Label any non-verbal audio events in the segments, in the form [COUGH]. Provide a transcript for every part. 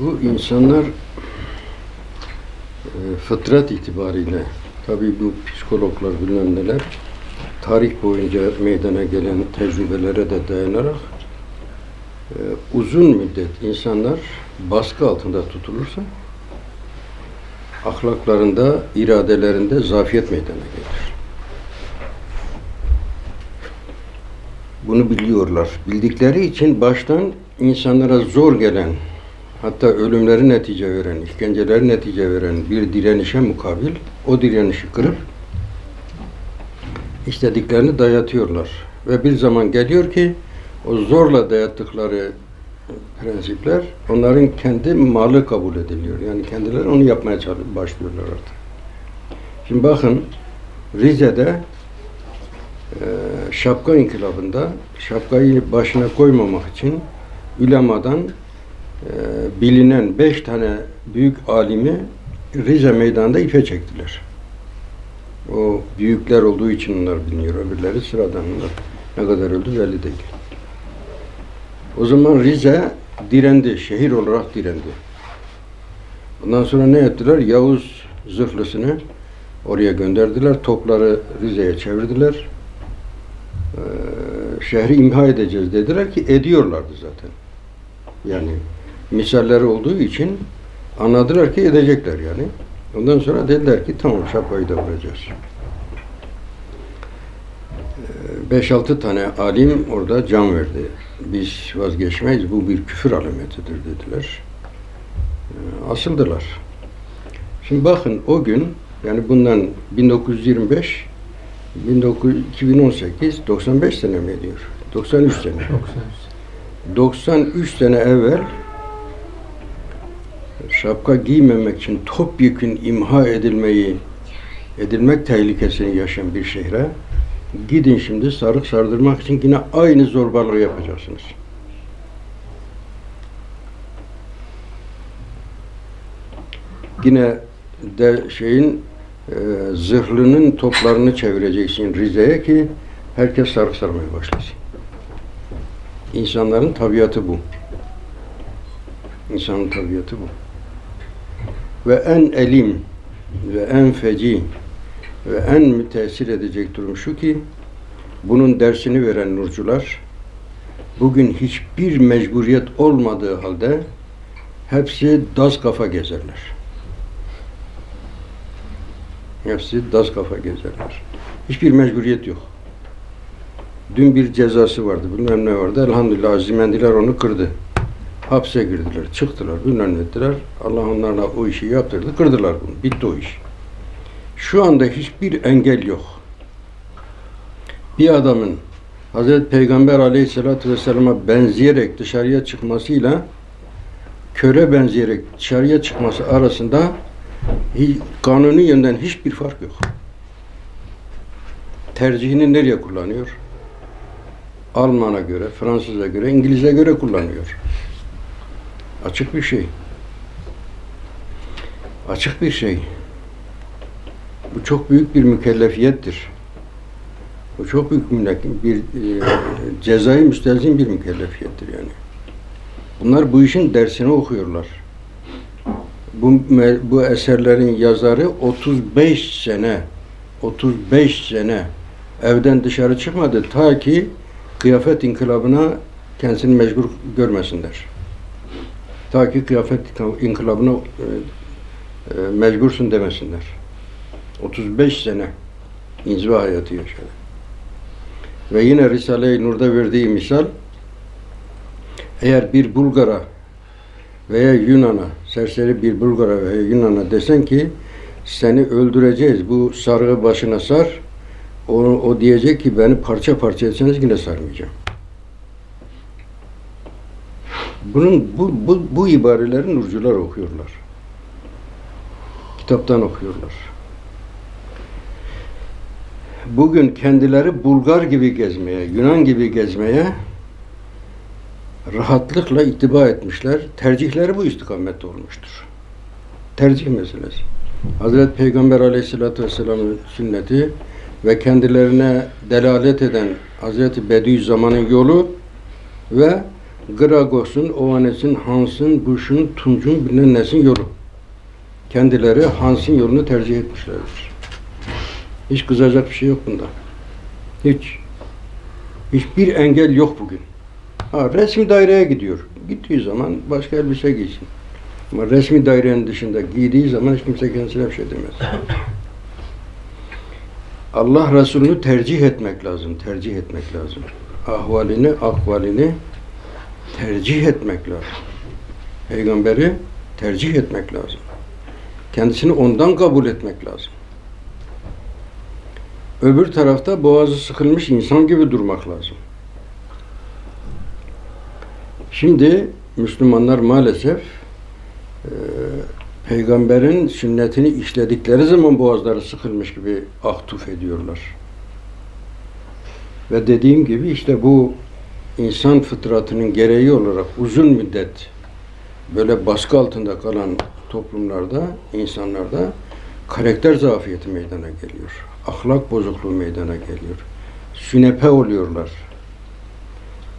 Bu insanlar e, fıtrat itibariyle tabii bu psikologlar bilmem neler tarih boyunca meydana gelen tecrübelere de dayanarak e, uzun müddet insanlar baskı altında tutulursa ahlaklarında, iradelerinde zafiyet meydana gelir. Bunu biliyorlar. Bildikleri için baştan insanlara zor gelen, hatta ölümleri netice veren, işkenceleri netice veren bir direnişe mukabil o direnişi kırıp istediklerini dayatıyorlar. Ve bir zaman geliyor ki o zorla dayattıkları prensipler onların kendi malı kabul ediliyor. Yani kendileri onu yapmaya başlıyorlar artık. Şimdi bakın Rize'de şapka inkılabında şapkayı başına koymamak için ulemadan bilinen beş tane büyük alimi Rize meydanında ipe çektiler. O büyükler olduğu için onlar biliniyor. Öbürleri sıradan onlar. Ne kadar öldü belli değil. O zaman Rize direndi. Şehir olarak direndi. Ondan sonra ne ettiler? Yavuz zırhlısını oraya gönderdiler. Topları Rize'ye çevirdiler. Ee, şehri imha edeceğiz dediler ki ediyorlardı zaten. Yani misalleri olduğu için anladılar ki edecekler yani. Ondan sonra dediler ki tamam şapkayı da vuracağız. 5-6 tane alim orada can verdi. Biz vazgeçmeyiz, bu bir küfür alametidir dediler. Ee, Asıldılar. Şimdi bakın o gün, yani bundan 1925, 19, 2018, 95 sene mi ediyor? 93 sene. 93 sene evvel şapka giymemek için topyekün imha edilmeyi edilmek tehlikesini yaşayan bir şehre gidin şimdi sarık sardırmak için yine aynı zorbalığı yapacaksınız. Yine de şeyin e, zırhlının toplarını çevireceksin Rize'ye ki herkes sarık sarmaya başlasın. İnsanların tabiatı bu. İnsanın tabiatı bu. Ve en elim ve en feci ve en müteessir edecek durum şu ki bunun dersini veren nurcular bugün hiçbir mecburiyet olmadığı halde hepsi daz kafa gezerler. Hepsi daz kafa gezerler. Hiçbir mecburiyet yok. Dün bir cezası vardı, bilmem ne vardı. Elhamdülillah azimendiler onu kırdı. Hapse girdiler, çıktılar, bilmem ettiler. Allah onlarla o işi yaptırdı, kırdılar bunu. Bitti o iş. Şu anda hiçbir engel yok. Bir adamın Hazreti Peygamber aleyhissalatü vesselama benzeyerek dışarıya çıkmasıyla köre benzeyerek dışarıya çıkması arasında kanuni yönden hiçbir fark yok. Tercihini nereye kullanıyor? Alman'a göre, Fransız'a göre, İngiliz'e göre kullanıyor. Açık bir şey. Açık bir şey. Bu çok büyük bir mükellefiyettir. Bu çok büyük bir e, cezai müstelzim bir mükellefiyettir yani. Bunlar bu işin dersini okuyorlar. Bu, bu eserlerin yazarı 35 sene 35 sene evden dışarı çıkmadı ta ki kıyafet inkılabına kendisini mecbur görmesinler. Ta ki kıyafet inkılabına e, e, mecbursun demesinler. 35 sene inziva hayatı yaşadı. Ve yine Risale-i Nur'da verdiği misal eğer bir Bulgar'a veya Yunan'a, serseri bir Bulgar'a veya Yunan'a desen ki seni öldüreceğiz, bu sarığı başına sar, o, o diyecek ki beni parça parça etseniz yine sarmayacağım. Bunun bu, bu, bu ibareleri nurcular okuyorlar. Kitaptan okuyorlar. Bugün kendileri Bulgar gibi gezmeye, Yunan gibi gezmeye rahatlıkla ittiba etmişler. Tercihleri bu istikamette olmuştur. Tercih meselesi. Hazreti Peygamber Aleyhisselatü Vesselam'ın sünneti ve kendilerine delalet eden Hazreti Bediüzzaman'ın yolu ve Gragos'un, Ovanes'in, Hans'ın, Bush'un, Tunç'un bilmem nesin yolu. Kendileri Hans'ın yolunu tercih etmişlerdir. Hiç kızacak bir şey yok bunda. Hiç. Hiçbir engel yok bugün. Ha, resmi daireye gidiyor. Gittiği zaman başka elbise giysin. Ama resmi dairenin dışında giydiği zaman hiç kimse kendisine bir şey demez. Allah Resulü'nü tercih etmek lazım, tercih etmek lazım. Ahvalini, akvalini tercih etmek lazım. Peygamberi tercih etmek lazım. Kendisini ondan kabul etmek lazım. Öbür tarafta boğazı sıkılmış insan gibi durmak lazım. Şimdi Müslümanlar maalesef e, peygamberin sünnetini işledikleri zaman boğazları sıkılmış gibi ahtuf ediyorlar. Ve dediğim gibi işte bu insan fıtratının gereği olarak uzun müddet böyle baskı altında kalan toplumlarda, insanlarda karakter zafiyeti meydana geliyor. Ahlak bozukluğu meydana geliyor. Sünepe oluyorlar.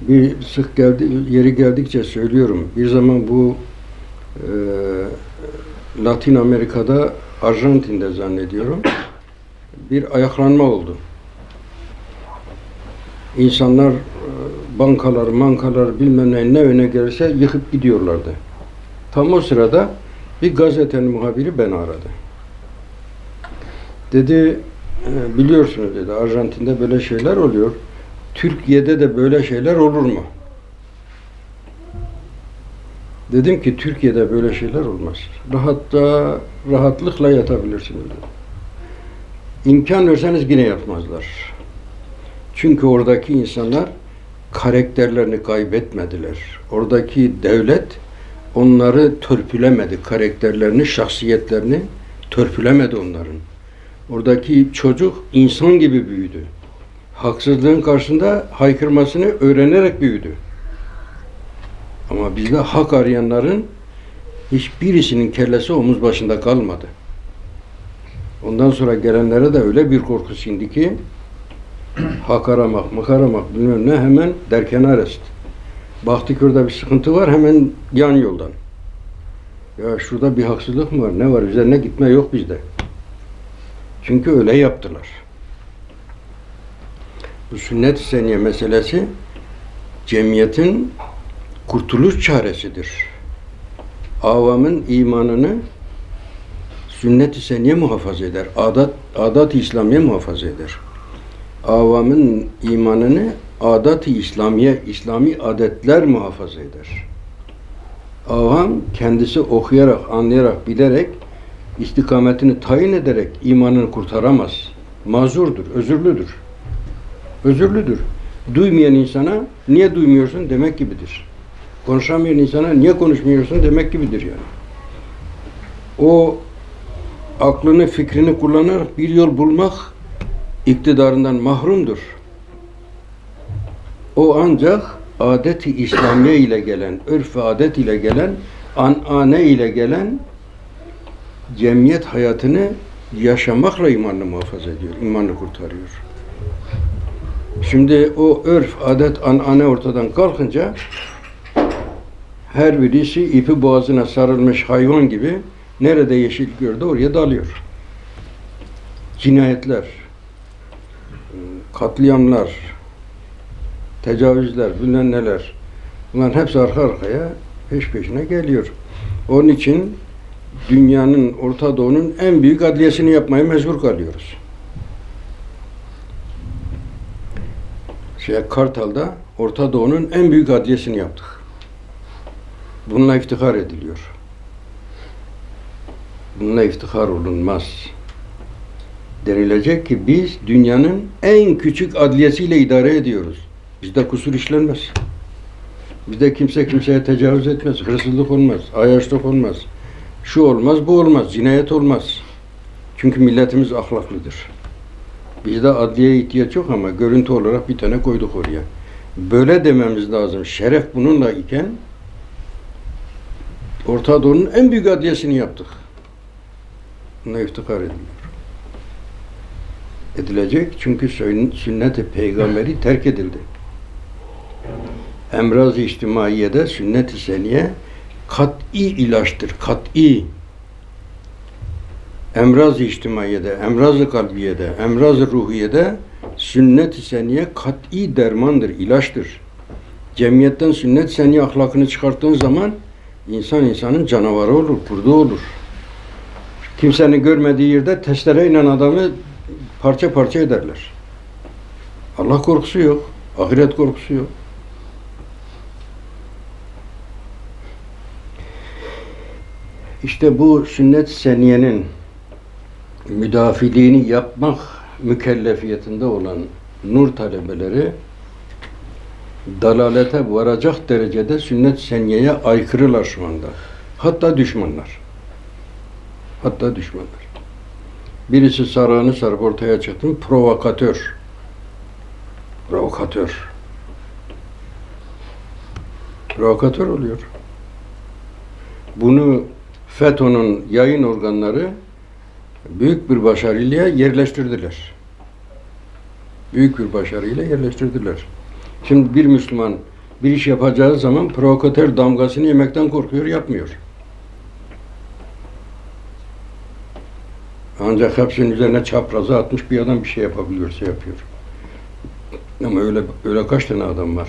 Bir sık geldi, yeri geldikçe söylüyorum. Bir zaman bu e, Latin Amerika'da, Arjantin'de zannediyorum bir ayaklanma oldu. İnsanlar e, bankalar, mankalar bilmem ne, ne öne gelirse yıkıp gidiyorlardı. Tam o sırada bir gazetenin muhabiri beni aradı. Dedi, "E, biliyorsunuz dedi, Arjantin'de böyle şeyler oluyor. Türkiye'de de böyle şeyler olur mu? Dedim ki Türkiye'de böyle şeyler olmaz. Rahatta, rahatlıkla yatabilirsiniz. dedim. İmkan verseniz yine yapmazlar. Çünkü oradaki insanlar karakterlerini kaybetmediler. Oradaki devlet onları törpülemedi. Karakterlerini, şahsiyetlerini törpülemedi onların. Oradaki çocuk insan gibi büyüdü. Haksızlığın karşısında haykırmasını öğrenerek büyüdü. Ama bizde hak arayanların hiçbirisinin kellesi omuz başında kalmadı. Ondan sonra gelenlere de öyle bir korku sindi ki [CLEARS THROAT] hak aramak, mak bilmem ne hemen derkenar est. Baktık orada bir sıkıntı var hemen yan yoldan. Ya şurada bir haksızlık mı var? Ne var? Üzerine gitme yok bizde. Çünkü öyle yaptılar. Bu sünnet-i seniye meselesi cemiyetin kurtuluş çaresidir. Avamın imanını sünnet-i seniye muhafaza eder. Adat, adat-ı İslamiye muhafaza eder. Avamın imanını adat-ı İslamiye, İslami adetler muhafaza eder. Avam kendisi okuyarak, anlayarak, bilerek, istikametini tayin ederek imanını kurtaramaz. Mazurdur, özürlüdür. Özürlüdür. Duymayan insana niye duymuyorsun demek gibidir. Konuşamayan insana niye konuşmuyorsun demek gibidir yani. O aklını, fikrini kullanarak bir yol bulmak iktidarından mahrumdur. O ancak adeti İslamiye ile gelen, örf ve adet ile gelen, anane ile gelen cemiyet hayatını yaşamakla imanını muhafaza ediyor, imanını kurtarıyor. Şimdi o örf, adet, anane ortadan kalkınca her birisi ipi boğazına sarılmış hayvan gibi nerede yeşil gördü oraya dalıyor. Cinayetler, katliamlar, tecavüzler, bilmem neler. Bunların hepsi arka arkaya peş peşine geliyor. Onun için dünyanın, Orta Doğu'nun en büyük adliyesini yapmaya mecbur kalıyoruz. Şey, Kartal'da Orta Doğu'nun en büyük adliyesini yaptık. Bununla iftihar ediliyor. Bununla iftihar olunmaz. Denilecek ki biz dünyanın en küçük adliyesiyle idare ediyoruz. Bizde kusur işlenmez. Bizde kimse kimseye tecavüz etmez, hırsızlık olmaz, ayaşlık olmaz. Şu olmaz, bu olmaz, cinayet olmaz. Çünkü milletimiz ahlaklıdır. Bizde adliye ihtiyaç yok ama görüntü olarak bir tane koyduk oraya. Böyle dememiz lazım. Şeref bununla iken Orta Doğu'nun en büyük adliyesini yaptık. Buna iftihar ediliyor. Edilecek çünkü sünnet-i peygamberi terk edildi. emraz-ı içtimaiyede sünnet-i seniye kat'i ilaçtır. Kat'i. Emraz-ı içtimaiyede, emraz-ı kalbiyede, emraz-ı ruhiyede sünnet-i seniye kat'i dermandır, ilaçtır. Cemiyetten sünnet seniye ahlakını çıkarttığın zaman insan insanın canavarı olur, kurdu olur. Kimsenin görmediği yerde testereyle adamı parça parça ederler. Allah korkusu yok, ahiret korkusu yok. İşte bu sünnet seniyenin müdafiliğini yapmak mükellefiyetinde olan nur talebeleri dalalete varacak derecede sünnet seniyeye aykırılar şu anda. Hatta düşmanlar. Hatta düşmanlar. Birisi sarığını sarıp ortaya çıktı. mı, Provokatör. Provokatör. Provokatör oluyor. Bunu FETÖ'nün yayın organları büyük bir başarıyla yerleştirdiler. Büyük bir başarıyla yerleştirdiler. Şimdi bir Müslüman bir iş yapacağı zaman provokatör damgasını yemekten korkuyor, yapmıyor. Ancak hepsinin üzerine çaprazı atmış bir adam bir şey yapabiliyorsa yapıyor. Ama öyle öyle kaç tane adam var?